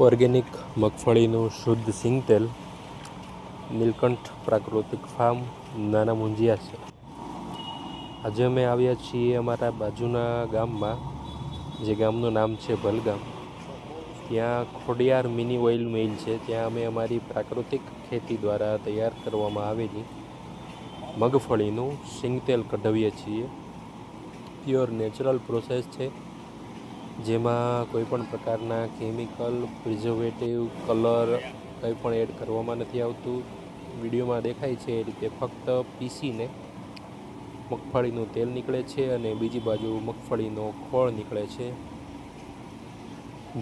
Organic મગફળીનું શુદ્ધ સિંગતેલ, નીલકંઠ પ્રાકૃતિક ફાર્મ, નાના મુંજિયા છે. આજે અમે આવ્યા છીએ અમારા બાજુના ગામમાં, જે ગામનું નામ છે ભલગામ ત્યાં ખોડિયાર મિની ઓઇલ મિલ છે. ત્યાં અમે અમારી પ્રાકૃતિક ખેતી દ્વારા તૈયાર કરવામાં આવેલી મગફળીનું સિંગતેલ કઢાવીએ છીએ. પ્યોર નેચરલ પ્રોસેસ છે. જેમાં કોઈ પણ પ્રકારના કેમિકલ પ્રિઝર્વેટિવ કલર કંઈ પણ એડ કરવામાં નથી આવતું. વિડીયોમાં દેખાય છે એ રીતે ફક્ત પીસીને મગફળીનું તેલ નીકળે છે અને બીજી બાજુ મગફળીનો ખોળ નીકળે છે,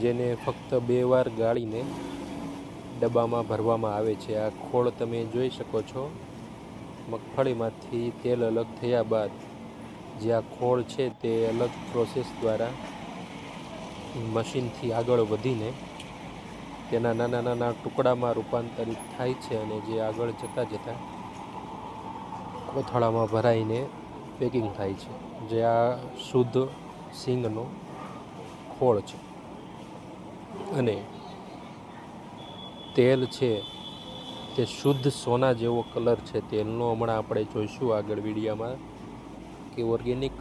જેને ફક્ત બે વાર ગાળીને ડબ્બામાં ભરવામાં આવે છે. આ ખોળ તમે જોઈ શકો છો. મગફળીમાંથી તેલ અલગ થયા બાદ જે આ ખોળ છે તે અલગ પ્રોસેસ દ્વારા મશીનથી આગળ વધીને તેના નાના નાના ટુકડામાં રૂપાંતરિત થાય છે અને જે આગળ જતાં જતાં કોથળામાં ભરાઈને પેકિંગ થાય છે. જે આ શુદ્ધ સિંગનો ખોળ છે. અને તેલ છે તે શુદ્ધ સોના જેવો કલર છે. તેલનો હમણાં આપણે જોઈશું આગળ વિડીયામાં કે ઓર્ગેનિક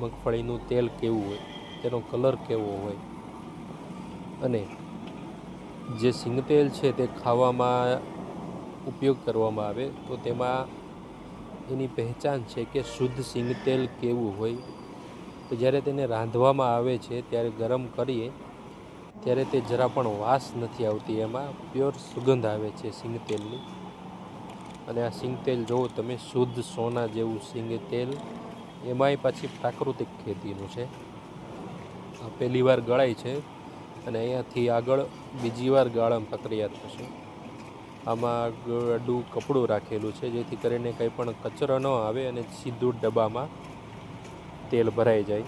મગફળીનું તેલ કેવું હોય, તેનો કલર કેવો હોય. અને જે સિંગ તેલ છે તે ખાવામાં ઉપયોગ કરવામાં આવે, તો તેમાં એની પહેચાન છે કે શુદ્ધ સિંગતેલ કેવું હોય. તો જ્યારે તેને રાંધવામાં આવે છે, ત્યારે ગરમ કરીએ, ત્યારે તે જરા પણ વાસ નથી આવતી. એમાં પ્યોર સુગંધ આવે છે સિંગતેલની. અને આ સિંગ તેલ જુઓ તમે શુદ્ધ સોના જેવું સિંગતેલ, એમાંય પાછી પ્રાકૃતિક ખેતીનું છે. પહેલી વાર ગળાય છે. અને અહીંયાથી આગળ બીજી વાર ગાળણ પ્રક્રિયા થશે. આમાં ગડું કપડું રાખેલું છે, જેથી કરીને કંઈ પણ કચરો ન આવે અને સીધું ડબ્બામાં તેલ ભરાઈ જાય.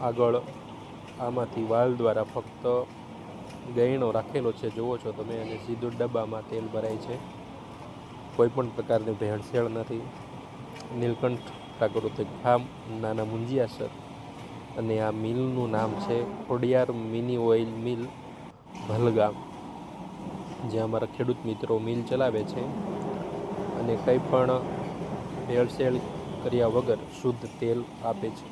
આગળ આમાંથી વાલ દ્વારા ફક્ત ગયણો રાખેલો છે, જુઓ છો તમે, અને સીધું ડબ્બામાં તેલ ભરાય છે. કોઈ પણ પ્રકારની ભેળસેળ નથી. નીલકંઠ પ્રાકૃતિક ફાર્મ, નાના મુંજિયાસર. અને આ મિલનું નામ છે Khodiyar mini oil mill, Bhalgam, જે અમારા ખેડૂત મિત્રો મિલ ચલાવે છે અને કંઈ પણ ભેળસેળ કર્યા વગર શુદ્ધ તેલ આપે છે.